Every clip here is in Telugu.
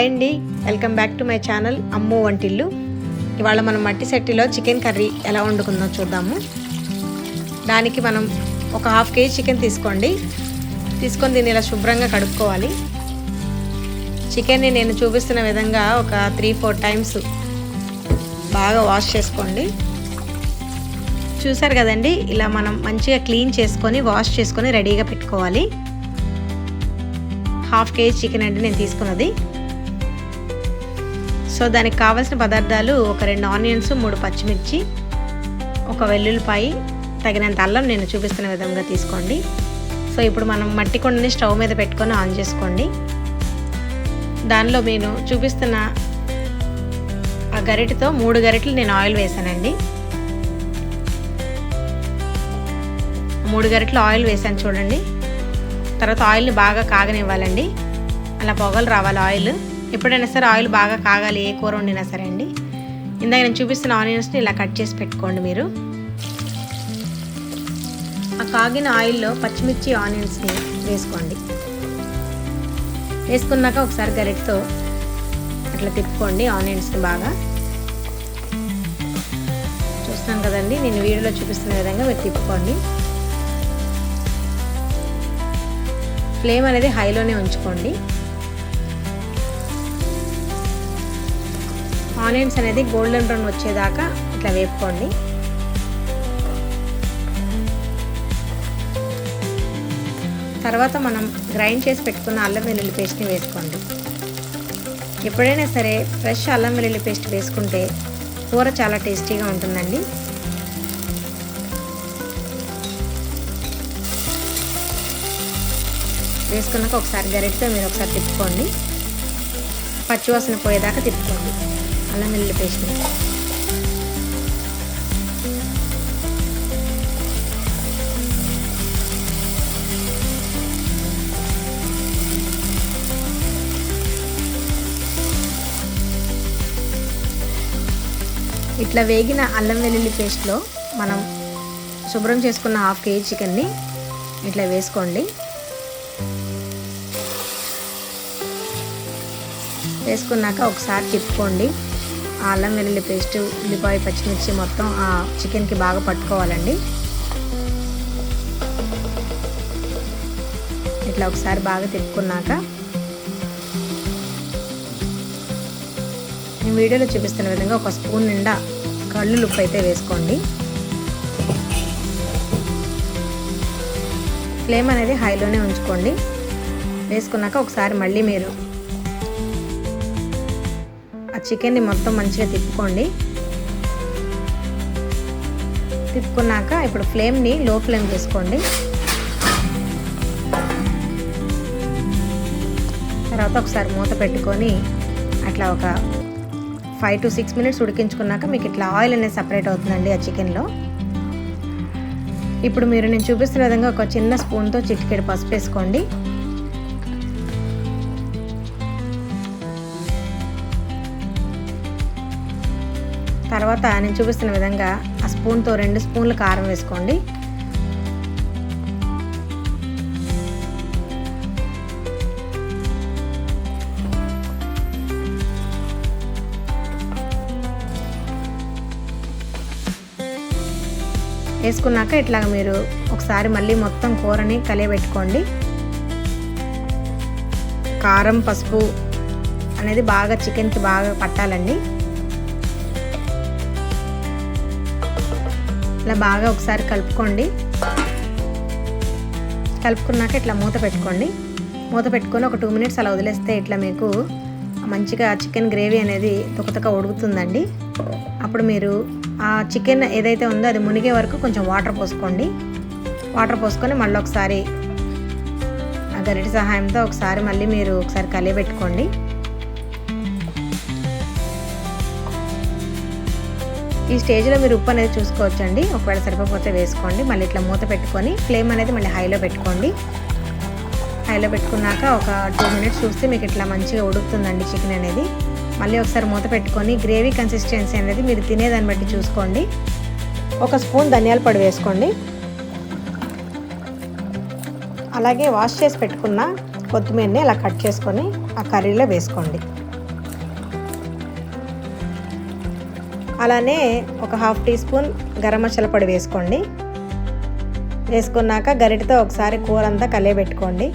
హాయ్ అండి. Welcome back to my channel Ammu Vantillu. ఇవాళ మనం మట్టి సెట్టిలో చికెన్ కర్రీ ఎలా వండుకుందో చూద్దాము. దానికి మనం ఒక హాఫ్ కేజీ చికెన్ తీసుకోండి. తీసుకొని దీన్ని ఇలా శుభ్రంగా కడుక్కోవాలి. చికెన్ని నేను చూపిస్తున్న విధంగా ఒక త్రీ ఫోర్ టైమ్స్ బాగా వాష్ చేసుకోండి. చూసారు కదండి ఇలా మనం మంచిగా క్లీన్ చేసుకొని వాష్ చేసుకొని రెడీగా పెట్టుకోవాలి. హాఫ్ కేజీ చికెన్ అండి నేను తీసుకున్నది. సో దానికి కావాల్సిన పదార్థాలు ఒక రెండు ఆనియన్స్ మూడు పచ్చిమిర్చి ఒక వెల్లుల్లిపాయి తగినంత అల్లం నేను చూపిస్తున్న విధంగా తీసుకోండి. సో ఇప్పుడు మనం మట్టి కొండని స్టవ్ మీద పెట్టుకొని ఆన్ చేసుకోండి. దానిలో నేను చూపిస్తున్న ఆ గరిటతో మూడు గరిటెలు నేను ఆయిల్ వేసానండి. మూడు గరిటలు ఆయిల్ వేసాను చూడండి. తర్వాత ఆయిల్ని బాగా కాగనివ్వాలండి. అలా పొగలు రావాలి ఆయిల్. ఎప్పుడైనా సరే ఆయిల్ బాగా కాగాలి ఏ కూర వండినా సరే అండి. ఇందాక నేను చూపిస్తున్న ఆనియన్స్ని ఇలా కట్ చేసి పెట్టుకోండి మీరు. ఆ కాగిన ఆయిల్లో పచ్చిమిర్చి ఆనియన్స్ని వేసుకోండి. వేసుకున్నాక ఒకసారి గరిటతో అట్లా తిప్పుకోండి ఆనియన్స్ని బాగా. చూస్తున్నాను కదండి నేను వీడియోలో చూపిస్తున్న విధంగా మీరు తిప్పుకోండి. ఫ్లేమ్ అనేది హైలోనే ఉంచుకోండి. ఆనియన్స్ అనేది గోల్డెన్ బ్రౌన్ వచ్చేదాకా ఇట్లా వేపుకోండి. తర్వాత మనం గ్రైండ్ చేసి పెట్టుకున్న అల్లం వెల్లుల్లి పేస్ట్ని వేసుకోండి. ఎప్పుడైనా సరే ఫ్రెష్ అల్లం వెల్లుల్లి పేస్ట్ వేసుకుంటే కూర చాలా టేస్టీగా ఉంటుందండి. వేసుకున్నాక ఒకసారి గరిటతో మీరు ఒకసారి తిప్పుకోండి. పచ్చివాసన పోయేదాకా తిప్పుకోండి. అల్లం వెల్లుల్లి పేస్ట్. ఇట్లా వేగిన అల్లం వెల్లుల్లి పేస్ట్లో మనం శుభ్రం చేసుకున్న హాఫ్ కేజీ చికెన్ని ఇట్లా వేసుకోండి. వేసుకున్నాక ఒకసారి తిప్పుకోండి. అల్లం వెల్లుల్లి పేస్ట్ ఉల్లిపాయ పచ్చిమిర్చి మొత్తం ఆ చికెన్కి బాగా పట్టుకోవాలండి. ఇట్లా ఒకసారి బాగా తిప్పుకున్నాక నేను వీడియోలో చూపిస్తున్న విధంగా ఒక స్పూన్ నిండా కళ్ళు ఉప్పు అయితే వేసుకోండి. ఫ్లేమ్ అనేది హైలోనే ఉంచుకోండి. వేసుకున్నాక ఒకసారి మళ్ళీ మీరు చికెన్ని మొత్తం మంచిగా తిప్పుకోండి. తిప్పుకున్నాక ఇప్పుడు ఫ్లేమ్ని లో ఫ్లేమ్ చేసుకోండి. తర్వాత ఒకసారి మూత పెట్టుకొని అట్లా ఒక ఫైవ్ టు సిక్స్ మినిట్స్ ఉడికించుకున్నాక మీకు ఇట్లా ఆయిల్ అనేది సపరేట్ అవుతుందండి ఆ చికెన్లో. ఇప్పుడు మీరు నేను చూపిస్తున్న విధంగా ఒక చిన్న స్పూన్తో చిటికెడు పసుపు వేసుకోండి. తర్వాత నేను చూపిస్తున్న విధంగా ఆ స్పూన్తో రెండు స్పూన్లు కారం వేసుకోండి. వేసుకున్నాక ఇట్లా మీరు ఒకసారి మళ్ళీ మొత్తం కూరని కలియబెట్టుకోండి. కారం పసుపు అనేది బాగా చికెన్కి బాగా పట్టాలండి. ఇలా బాగా ఒకసారి కలుపుకోండి. కలుపుకున్నాక ఇట్లా మూత పెట్టుకోండి. మూత పెట్టుకొని ఒక టూ మినిట్స్ అలా వదిలేస్తే ఇట్లా మీకు మంచిగా చికెన్ గ్రేవీ అనేది తుకతుక ఉడుకుతుందండి. అప్పుడు మీరు ఆ చికెన్ ఏదైతే ఉందో అది మునిగే వరకు కొంచెం వాటర్ పోసుకోండి. వాటర్ పోసుకొని మళ్ళీ ఒకసారి ఆ గరిటి సహాయంతో ఒకసారి మళ్ళీ మీరు ఒకసారి కలియబెట్టుకోండి. ఈ స్టేజ్లో మీరు ఉప్పు అనేది చూసుకోవచ్చండి. ఒకవేళ సరిపోతే వేసుకోండి. మళ్ళీ ఇట్లా మూత పెట్టుకొని ఫ్లేమ్ అనేది మళ్ళీ హైలో పెట్టుకోండి. హైలో పెట్టుకున్నాక ఒక టూ మినిట్స్ చూస్తే మీకు ఇట్లా మంచిగా ఉడుకుతుందండి చికెన్ అనేది. మళ్ళీ ఒకసారి మూత పెట్టుకొని గ్రేవీ కన్సిస్టెన్సీ అనేది మీరు తినేదాన్ని బట్టి చూసుకోండి. ఒక స్పూన్ ధనియాల పొడి వేసుకోండి. అలాగే వాష్ చేసి పెట్టుకున్న కొత్తిమీరని అలా కట్ చేసుకొని ఆ కర్రీలో వేసుకోండి. అలానే ఒక half tea spoon garam masala పొడి వేసుకోండి. వేసుకున్నాక గరిటతో ఒకసారి కూర అంతా కలియబెట్టుకోండి.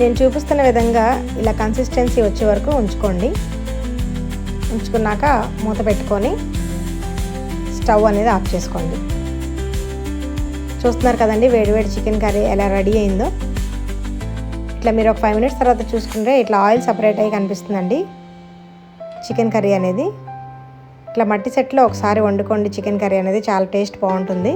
నేను చూపిస్తున్న విధంగా ఇలా కన్సిస్టెన్సీ వచ్చే వరకు ఉంచుకోండి. ఉంచుకున్నాక మూత పెట్టుకొని స్టవ్ అనేది ఆఫ్ చేసుకోండి. చూస్తున్నారు కదండి వేడివేడి చికెన్ కర్రీ ఎలా రెడీ అయిందో. ఇట్లా మీరు ఒక ఫైవ్ మినిట్స్ తర్వాత చూసుకుంటే ఇట్లా ఆయిల్ సపరేట్ అయ్యి కనిపిస్తుందండి. చికెన్ కర్రీ అనేది. ఇట్లా మట్టి సెట్లో ఒకసారి వండుకోండి చికెన్ కర్రీ అనేది చాలా టేస్ట్ బాగుంటుంది.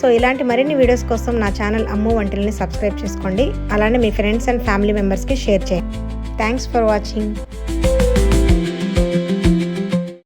సో ఇలాంటి మరిన్ని వీడియోస్ కోసం నా ఛానల్ అమ్ము వంటల్ని సబ్స్క్రైబ్ చేసుకోండి. అలానే మీ ఫ్రెండ్స్ అండ్ ఫ్యామిలీ మెంబర్స్కి షేర్ చేయండి. Thanks for watching